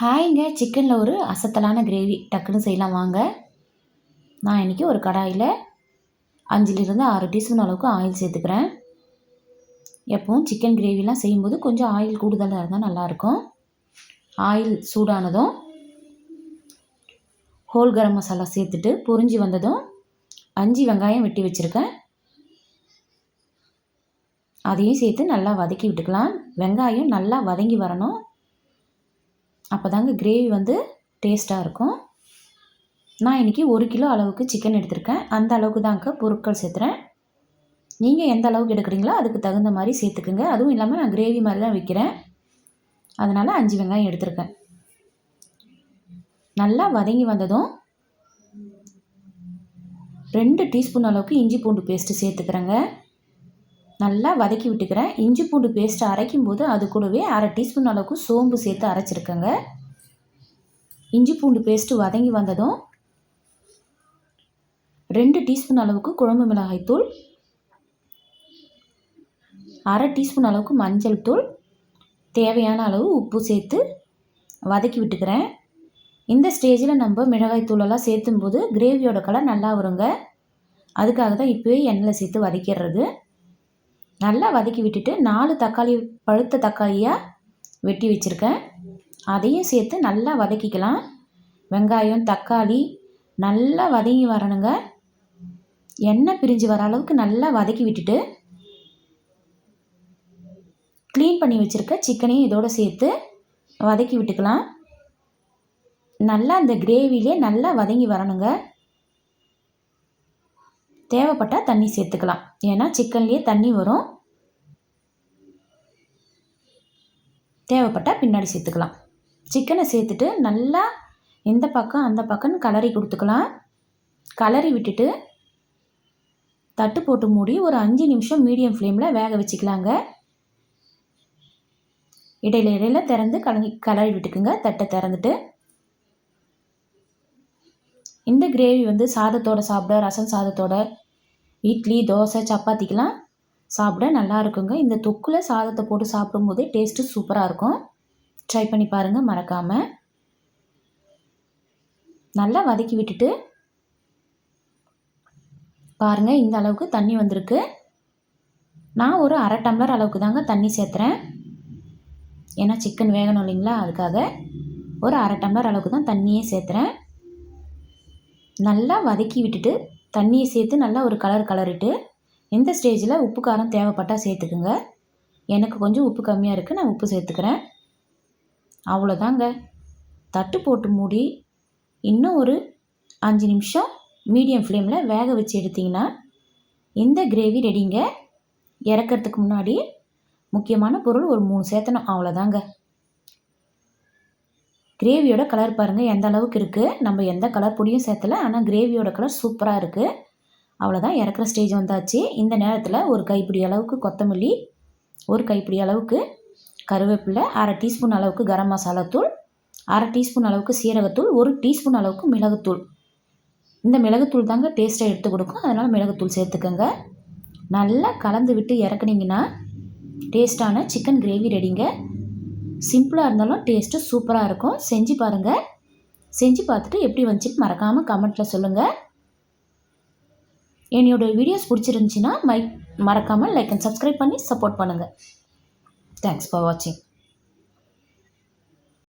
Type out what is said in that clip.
ஹாய்ங்க சிக்கனில் ஒரு அசத்தலான கிரேவி டக்குன்னு செய்யலாம் வாங்க. நான் இன்றைக்கி ஒரு கடாயில் அஞ்சுலேருந்து ஆறு டீஸ்பூன் அளவுக்கு ஆயில் சேர்த்துக்கிறேன். எப்பவும் சிக்கன் கிரேவிலாம் செய்யும்போது கொஞ்சம் ஆயில் கூடுதலாக இருந்தால் நல்லாயிருக்கும். ஆயில் சூடானதும் ஹோல் கரம் மசாலா சேர்த்துட்டு பொறிஞ்சி வந்ததும் அஞ்சு வெங்காயம் வெட்டி வச்சுருக்கேன். அதையும் சேர்த்து நல்லா வதக்கி விட்டுக்கலாம். வெங்காயம் நல்லா வதங்கி வரணும். அப்போ தாங்க கிரேவி வந்து டேஸ்ட்டாக இருக்கும். நான் இன்றைக்கி ஒரு கிலோ அளவுக்கு சிக்கன் எடுத்திருக்கேன். அந்த அளவுக்கு தாங்க பொருட்கள் சேர்த்துறேன். நீங்கள் எந்த அளவுக்கு எடுக்கிறீங்களோ அதுக்கு தகுந்த மாதிரி சேர்த்துக்குங்க. அதுவும் இல்லாமல் நான் கிரேவி மாதிரி தான் வைக்கிறேன். அதனால் அஞ்சு வெங்காயம் எடுத்திருக்கேன். நல்லா வதங்கி வந்ததும் ரெண்டு டீஸ்பூன் அளவுக்கு இஞ்சி பூண்டு பேஸ்ட்டு சேர்த்துக்கிறேங்க. நல்லா வதக்கி விட்டுக்கிறேன். இஞ்சி பூண்டு பேஸ்ட்டு அரைக்கும் போது அது கூடவே அரை டீஸ்பூன் அளவுக்கு சோம்பு சேர்த்து அரைச்சிருக்கேங்க. இஞ்சி பூண்டு பேஸ்ட்டு வதங்கி வந்ததும் ரெண்டு டீஸ்பூன் அளவுக்கு குழம்பு மிளகாய் தூள் அரை டீஸ்பூன் அளவுக்கு மஞ்சள் தூள் தேவையான அளவு உப்பு சேர்த்து வதக்கி விட்டுக்கிறேன். இந்த ஸ்டேஜில் நம்ம மிளகாய் தூளெல்லாம் சேர்த்தும் போது கிரேவியோட கலர் நல்லா வருங்க. அதுக்காக தான் இப்போவே எண்ணெயில் சேர்த்து வதக்கிடுறது. நல்லா வதக்கி விட்டுட்டு நாலு தக்காளி பழுத்த தக்காளியாக வெட்டி வச்சுருக்கேன். அதையும் சேர்த்து நல்லா வதக்கிக்கலாம். வெங்காயம் தக்காளி நல்லா வதங்கி வரணுங்க. எண்ணெய் பிரிஞ்சு வர அளவுக்கு நல்லா வதக்கி விட்டுட்டு க்ளீன் பண்ணி வச்சுருக்க சிக்கனையும் இதோடு சேர்த்து வதக்கி விட்டுக்கலாம். நல்லா அந்த கிரேவிலே நல்லா வதங்கி வரணுங்க. தேவைப்பட்டால் தண்ணி சேர்த்துக்கலாம். ஏன்னா சிக்கன்லேயே தண்ணி வரும். தேவைப்பட்டால் பின்னாடி சேர்த்துக்கலாம். சிக்கனை சேர்த்துட்டு நல்லா எந்த பக்கம் அந்த பக்கம்னு கலரி கொடுத்துக்கலாம். கலரி விட்டுட்டு தட்டு போட்டு மூடி ஒரு அஞ்சு நிமிஷம் மீடியம் ஃப்ளேமில் வேக வச்சுக்கலாங்க. இடையில இடையில திறந்து கலங்கி கலரி விட்டுக்குங்க. தட்டை திறந்துட்டு இந்த கிரேவி வந்து சாதத்தோட சாப்பிட ரசம் சாதத்தோட இட்லி தோசை சப்பாத்திக்கெலாம் சாப்பிட நல்லா இருக்குங்க. இந்த தொக்கில் சாதத்தை போட்டு சாப்பிடும்போதே டேஸ்ட்டு சூப்பராக இருக்கும். ட்ரை பண்ணி பாருங்கள் மறக்காமல் நல்லா வதக்கி விட்டுட்டு பாருங்கள் இந்த அளவுக்கு தண்ணி வந்திருக்கு. நான் ஒரு அரை டம்ளர் அளவுக்கு தாங்க தண்ணி சேர்த்துறேன். ஏன்னா சிக்கன் வேகணும் இல்லைங்களா அதுக்காக ஒரு அரை டம்ளர் அளவுக்கு தான் தண்ணியே சேர்த்துறேன். நல்லா வதக்கி விட்டுட்டு தண்ணியை சேர்த்து நல்லா ஒரு கலர் கலரிட்டு இந்த ஸ்டேஜில் உப்பு காரம் தேவைப்பட்டால் சேர்த்துக்குங்க. எனக்கு கொஞ்சம் உப்பு கம்மியாக இருக்குது நான் உப்பு சேர்த்துக்கிறேன். அவ்வளோதாங்க. தட்டு போட்டு மூடி இன்னும் ஒரு அஞ்சு நிமிஷம் மீடியம் ஃப்ளேமில் வேக வச்சு எடுத்திங்கன்னா இந்த கிரேவி ரெடிங்க இறக்கிறதுக்கு முன்னாடி முக்கியமான பொருள் ஒரு மூணு சேர்த்தணும் அவ்வளோதாங்க. கிரேவியோட கலர் பாருங்கள் எந்த அளவுக்கு இருக்குது நம்ம எந்த கலர் பொடியும் சேர்த்தலை ஆனால் கிரேவியோட கலர் சூப்பராக இருக்குது அவ்வளோதான் இறக்குற ஸ்டேஜ் வந்தாச்சு. இந்த நேரத்தில் ஒரு கைப்பிடி அளவுக்கு கொத்தமல்லி ஒரு கைப்பிடி அளவுக்கு கருவேப்பிலை அரை டீஸ்பூன் அளவுக்கு கரம் மசாலா தூள் அரை டீஸ்பூன் அளவுக்கு சீரகத்தூள் ஒரு டீஸ்பூன் அளவுக்கு மிளகுத்தூள். இந்த மிளகுத்தூள் தாங்க டேஸ்ட்டை எடுத்து கொடுக்கும். அதனால் மிளகுத்தூள் சேர்த்துக்கோங்க. நல்லா கலந்து விட்டு இறக்குனீங்கன்னா டேஸ்ட்டான சிக்கன் கிரேவி ரெடிங்க சிம்பிளாக இருந்தாலும் டேஸ்ட்டு சூப்பராக இருக்கும். செஞ்சு பாருங்கள் செஞ்சு பார்த்துட்டு எப்படி வந்துச்சுன்னு மறக்காமல் கமெண்ட்டில் சொல்லுங்கள் என்னோடய வீடியோஸ் பிடிச்சிருந்துச்சின்னா மை மறக்காமல் லைக் அண்ட் சப்ஸ்கிரைப் பண்ணி சப்போர்ட் பண்ணுங்கள் தேங்க்ஸ் ஃபார் வாட்சிங்